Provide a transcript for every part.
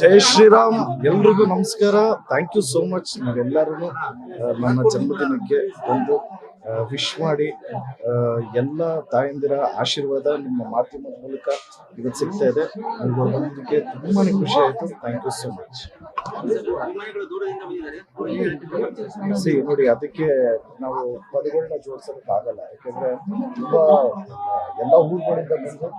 ಜೈ ಶ್ರೀರಾಮ್. ಎಲ್ರಿಗೂ ನಮಸ್ಕಾರ. Thank you so much ನೀವೆಲ್ಲರೂ ನನ್ನ ಜನ್ಮದಿನಕ್ಕೆ ಬಂದು ವಿಶ್ ಮಾಡಿ ಎಲ್ಲ ತಾಯಂದಿರ ಆಶೀರ್ವಾದ ನಿಮ್ಮ ಮಾಧ್ಯಮದ ಮೂಲಕ ಇದು ಸಿಗ್ತಾ ಇದೆ. ನನಗೆ ತುಂಬಾನೇ ಖುಷಿ ಆಯಿತು. Thank you so much C ನೋಡಿ, ಅದಕ್ಕೆ ನಾವು ಪದಗಳನ್ನ ಜೋಡಿಸೋದಕ್ಕೆ ಆಗಲ್ಲ. ಯಾಕಂದ್ರೆ ತುಂಬಾ ಎಲ್ಲ ಊರುಗಳಿಂದ ಬಂದು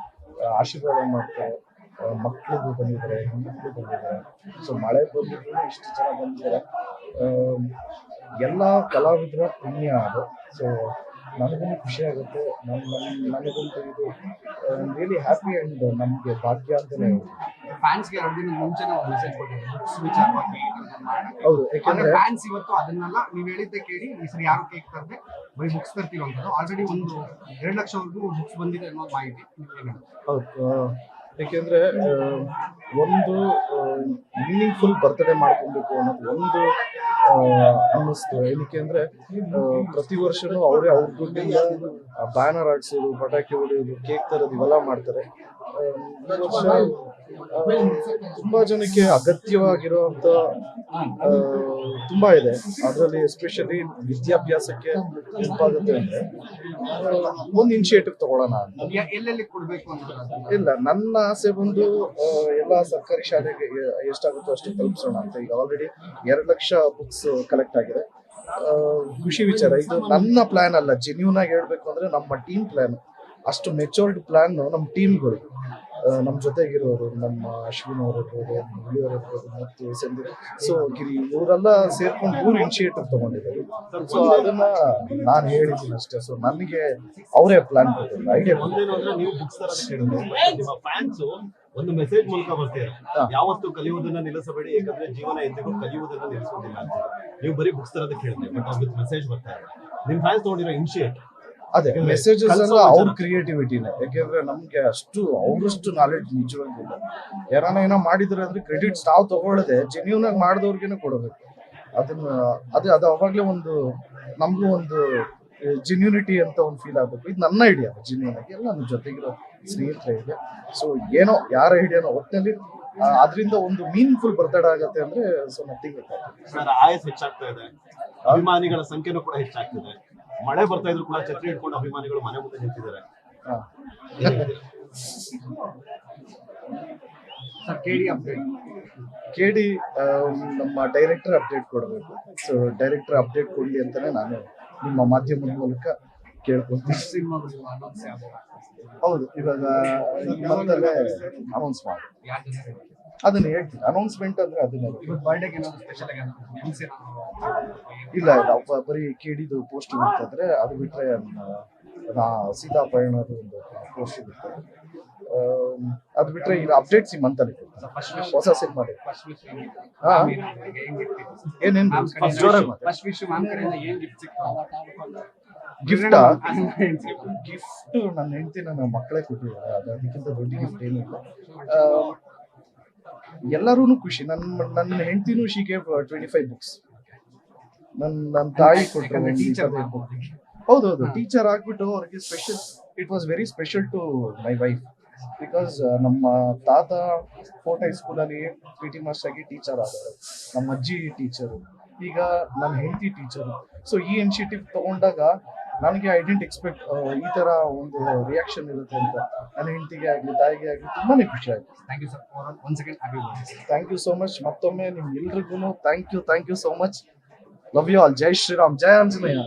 ಆಶೀರ್ವಾದ ಮಾಡ್ತಾರೆ. ಆ, ಮಕ್ಳಿಗೂ ಬಂದಿದ್ದಾರೆ ಹೆಣ್ಮಕ್ಳು ಬಂದಿದ್ದಾರೆ. ಸೊ ಮಳೆ ಬಂದಿದ್ರು ಇಷ್ಟು ಜನ ಬಂದಿದ್ದಾರೆ. ಎಲ್ಲ ಕಲಾವಿದರ ಪುಣ್ಯ ಅದು. ಸೊ ನನಗೂ ಖುಷಿ ಆಗುತ್ತೆ. ನನ್ನ ನನ್ನ ನನಗಂತೂ ಇದು ರಿಯಲಿ ಹ್ಯಾಪಿ ಅಂಡ್ ನಮಗೆ ಭಾಗ್ಯ ಅಂತಲೇ. ಫ್ಯಾನ್ಸ್ಗೆ ಎರಡು ದಿನ ಮುಂಚೆನೆ ಒಂದು ಮೆಸೇಜ್ ಕೊಟ್ಟಿದ್ರು. ಬುಕ್ಸ್ ವಿಚಾರವಾಗಿ ಹೌದು ಯಾಕಂದ್ರೆ ಫ್ಯಾನ್ಸ್ ಇವತ್ತು ಅದನ್ನೆಲ್ಲ ನೀವು ಹೇಳಿದ್ದೆ ಕೇಳಿ ಈ ಸರಿ ಯಾರು ಕೇಕ್ ತರದೆ ಬರೀ ಬುಕ್ಸ್ ತರ್ತಿರೋಂಥದ್ದು ಆಲ್ರೆಡಿ ಒಂದು ಎರಡು ಲಕ್ಷವರೆಗೂ ಬುಕ್ಸ್ ಬಂದಿದೆ ಅನ್ನೋ ಮಾಹಿತಿ ಹೌದು ಏಕೆಂದ್ರೆ ಒಂದು ಒಂದು ಮೀನಿಂಗ್ಫುಲ್ ಬರ್ತ್ಡೇ ಮಾಡ್ಕೊಬೇಕು ಅನ್ನೋದು ಒಂದು ಅನ್ನಿಸ್ತು. ಏನಕ್ಕೆ ಅಂದ್ರೆ ಪ್ರತಿ ವರ್ಷನೂ ಅವರೇ ಅವ್ರ ದುಡ್ಡಿಂದ ಬ್ಯಾನರ್ ಹಾಕ್ಸೋದು, ಪಟಾಕಿ ಹೊಡೆಯೋದು ಕೇಕ್ ತರೋದು ಇವೆಲ್ಲ ಮಾಡ್ತಾರೆ. ತುಂಬಾ ಜನಕ್ಕೆ ಅಗತ್ಯವಾಗಿರುವಂತ ತುಂಬಾ ಇದೆ. ಅದರಲ್ಲಿ ಎಸ್ಪೆಷಲಿ ವಿದ್ಯಾಭ್ಯಾಸಕ್ಕೆ ನೆನಪಾಗುತ್ತೆ ಅಂದ್ರೆ ಒಂದು ಇನಿಷಿಯೇಟಿವ್ ತಗೊಳ್ಳೋಣ ಇಲ್ಲ ನನ್ನ ಆಸೆ ಬಂದು ಎಲ್ಲ ಸರ್ಕಾರಿ ಶಾಲೆಗೆ ಎಷ್ಟಾಗುತ್ತೋ ಅಷ್ಟು ತಲುಪಿಸೋಣ ಅಂತ. ಈಗ ಆಲ್ರೆಡಿ ಎರಡು ಲಕ್ಷ ಬುಕ್ಸ್ ಕಲೆಕ್ಟ್ ಆಗಿದೆ. ಖುಷಿ ವಿಚಾರ ಇದು ನನ್ನ ಪ್ಲಾನ್ ಅಲ್ಲ. ಜೆನ್ಯೂನ್ ಆಗಿ ಹೇಳ್ಬೇಕು ಅಂದ್ರೆ ನಮ್ಮ ಟೀಮ್ ಪ್ಲಾನ್ ಅಷ್ಟು ಮೆಚೋರ್ಡ್ ಪ್ಲಾನ್ ನಮ್ಮ ಟೀಮ್ಗಳು ನಮ್ಮ ಜೊತೆಗಿರೋರು ನಮ್ಮ ಅಶ್ವಿನ್ ಅವರು ಇರ್ಬೋದು ಮುರಳಿಯವರು ಇರ್ಬೋದು ಮತ್ತು ಸಂದೀಪ್ ಸೊ ಗಿರಿ ಇವರೆಲ್ಲ ಸೇರ್ಕೊಂಡು ಇವ್ರು ಇನಿಷಿಯೇಟಿವ್ ತಗೊಂಡಿದ್ದಾರೆ. ಸೊ ಅದನ್ನ ನಾನು ಹೇಳಿದ್ದೀನಿ ಅಷ್ಟೇ. ಸೊ ನನಗೆ ಅವರೇ ಪ್ಲಾನ್ ಕೊಟ್ಟಿಲ್ಲ ಐಡಿಯಾ ಒಂದು ಮೆಸೇಜ್ ಮೂಲಕ ಬರ್ತೀರಾ. ಯಾವತ್ತು ಕಲಿಯುವುದನ್ನ ನಿಲ್ಲಿಸಬೇಡಿ ಯಾಕಂದ್ರೆ ಜೀವನ ಎಂದಿಗೂ ಕಲಿಯುವುದನ್ನ ನಿಲ್ಲಿಸೋದಿಲ್ಲ ಅಂತ. ನೀವು ಬರೀ ಬುಕ್ಸ್ ತರದ ಹೇಳಿದ್ರೆ ಬಟ್ ಅವ್ರ ಮೆಸೇಜ್ ಬರ್ತಾ ಇದೆ ನಿಮ್ ಫ್ಯಾನ್ಸ್ ತಗೊಂಡಿರೋ ಇನಿಷಿಯೇಟ್ ಅದೇ ಮೆಸೇಜಸ್ ಅಂದ್ರೆ ಎಲ್ಲ ಅವ್ರ. ಕ್ರಿಯೇಟಿವಿಟಿನೇ ಯಾಕೆಂದ್ರೆ ನಮ್ಗೆ ಅಷ್ಟು ಅವರಷ್ಟು ನಾಲೆಡ್ಜ್ ನಿಜವಾಗಿಲ್ಲ. ಯಾರನ್ನ ಏನೋ ಮಾಡಿದ್ರೆ ಅಂದ್ರೆ ಕ್ರೆಡಿಟ್ ನಾವು ತಗೊಳ್ಳದೆ ಜೆನ್ಯೂನ್ ಆಗಿ ಮಾಡಿದವ್ರಿಗೇನೆ ಕೊಡಬೇಕು. ಅದನ್ನ ಅದೇ ಅದು ಅವಾಗ್ಲೇ ಒಂದು ನಮಗೂ ಒಂದು ಜೆನ್ಯೂನಿಟಿ ಅಂತ ಒಂದು ಫೀಲ್ ಆಗಬೇಕು. ಇದು ನನ್ನ ಐಡಿಯಾ ಜೆನ್ಯೂನ್ ಆಗಿ ಎಲ್ಲ ನನ್ನ ಜೊತೆಗಿರೋ ಸ್ನೇಹಿತರ ಇದೆ. ಸೊ ಏನೋ ಯಾರ ಐಡಿಯಾನೋ ಒಟ್ಟಿನಲ್ಲಿ ಅದರಿಂದ ಒಂದು ಮೀನ್ಫುಲ್ ಬರ್ತಡೇ ಆಗತ್ತೆ ಅಂದ್ರೆ ಸೊ ನಥಿಂಗ್ ಸರ್ ಆಯಸ್ ಹೆಚ್ಚಾಗ್ತಾ ಇದೆ. ಅಭಿಮಾನಿಗಳ ಸಂಖ್ಯೆನೂ ಕೂಡ ಹೆಚ್ಚಾಗ್ತಿದೆ. ಮಳೆ ಬರ್ತಾ ಇದ್ರು ಕೂಡ ಛತ್ರಿ ಹಿಡ್ಕೊಂಡು ಅಭಿಮಾನಿಗಳು ಮನೆ ಮುಂದೆ ನಿಂತಿದ್ದಾರೆ. ಹಾ. Sir KD update K D ನಮ್ಮ ಡೈರೆಕ್ಟರ್ ಅಪ್ಡೇಟ್ ಕೊಡಬೇಕು. ಸೊ ಡೈರೆಕ್ಟರ್ ಅಪ್ಡೇಟ್ ಕೊಡ್ಲಿ ಅಂತಾನೆ ನಾನು ನಿಮ್ಮ ಮಾಧ್ಯಮದ ಮೂಲಕ ಕೇಳ್ಕೊಳ್ತೀನಿ. ಹೌದು ಇವಾಗ ಅನೌನ್ಸ್ ಮಾಡಿ. ಅದನ್ನ ಹೇಳ್ತೀನಿ. ಅನೌನ್ಸ್ಮೆಂಟ್ ಅಂದ್ರೆ ಅದನ್ನ. ಇಲ್ಲ ಇಲ್ಲ. ಬರೀ ಕೆಡಿದು ಪೋಸ್ಟ್ ಇರ್ತದ್ರೆ ಅದು ಬಿಟ್ರೆ ನಾ ಸೀತಾ ಪಯಣದ ಒಂದು ಪೋಸ್ಟ್ ಇರುತ್ತೆ. ಅದು ಬಿಟ್ರೆ ಈಗ ಅಪ್ಡೇಟ್ ಸಿಮ್ ಅಂತ ಹೊಸ ಸಿಮ್ ಗಿಫ್ಟ್ ಏನೇನು ಗಿಫ್ಟ್ ಗಿಫ್ಟಾ ನನ್ನ ಹೆಂಡತಿ ನನ್ನ ಮಕ್ಕಳೇ ಕೊಟ್ಟಿದ್ದಾರೆ. ಅದು ಅದಕ್ಕಿಂತ ದೊಡ್ಡ ಗಿಫ್ಟ್ ಏನಿಲ್ಲ. ಎಲ್ಲರೂ ಖುಷಿ. ನನ್ನ ನನ್ನ ಹೆಂಡತಿನೂ ಗೇವ್ ಟ್ವೆಂಟಿ ಫೈವ್ ಬುಕ್ಸ್ ನನ್ನ ನನ್ನ ತಾಯಿ ಕೊಟ್ಟರು ಟೀಚರ್ ಹೌದೌದು ಟೀಚರ್ ಆಗ್ಬಿಟ್ಟು ಅವ್ರಿಗೆ special it was very special to my wife because ನಮ್ಮ ತಾತ ಫೋರ್ಟ್ ಹೈಸ್ಕೂಲಲ್ಲಿ ಪಿ ಟಿ ಮಾಸ್ಟರ್ ಆಗಿ ಟೀಚರ್ ಆದರು ನಮ್ಮ ಅಜ್ಜಿ ಟೀಚರು ಈಗ ನನ್ನ ಹೆಂಡತಿ ಟೀಚರು ಸೊ ಈ ಇನಿಷಿಯೇಟಿವ್ ತಗೊಂಡಾಗ ನನಗೆ ಐ ಡೆಂಟ್ ಎಕ್ಸ್ಪೆಕ್ಟ್ ಈ ತರ ಒಂದು ರಿಯಾಕ್ಷನ್ ಇರುತ್ತೆ ಅಂತ. ನನ್ನ ಹೆಂಡತಿಗೆ ಆಗಲಿ ತಾಯಿಗೆ ಆಗಲಿ ತುಂಬಾನೇ ಖುಷಿ ಆಯ್ತು. Thank you sir one second thank you so much ಮತ್ತೊಮ್ಮೆ ನಿಮ್ಗೆಲ್ರಿಗೂ thank you thank you so much love you all Jai Shriram Jai Anjaneya